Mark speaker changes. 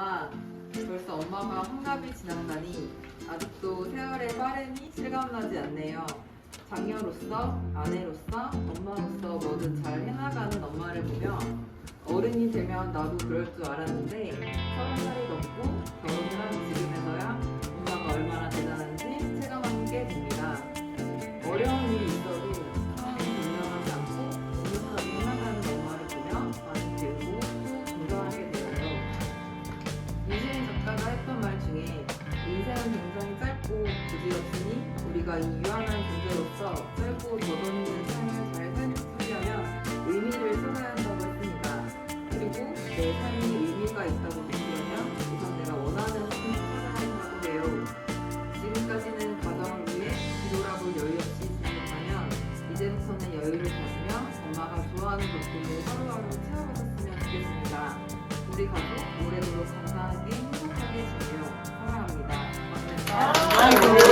Speaker 1: 아, 벌써 엄마가 환갑이 지났다니 아직도 세월의 빠름이 실감나지 않네요. 장녀로서, 아내로서, 엄마로서 뭐든 잘 해나가는 엄마를 보며 어른이 되면 나도 그럴 줄 알았는데 서른 살이 넘고 우리가 이 유한한 존재로서 짧고 도전있는 삶을 잘 살려면 의미를 찾아야 한다고 했습니다. 그리고 내 삶이 의미가 있다고 느끼려면 우선 내가 원하는 삶을 살아야 한다고 해요. 지금까지는 가정을 위해 뒤돌아볼 여유 없이 지냈다면 이제부터는 여유를 가지며 엄마가 좋아하는 것들을 하루하루 채워가셨으면 좋겠습니다. 우리 가족 올해도 건강하게 행복하게 지내요. 사랑합니다. 고맙습니다.
Speaker 2: 아이고.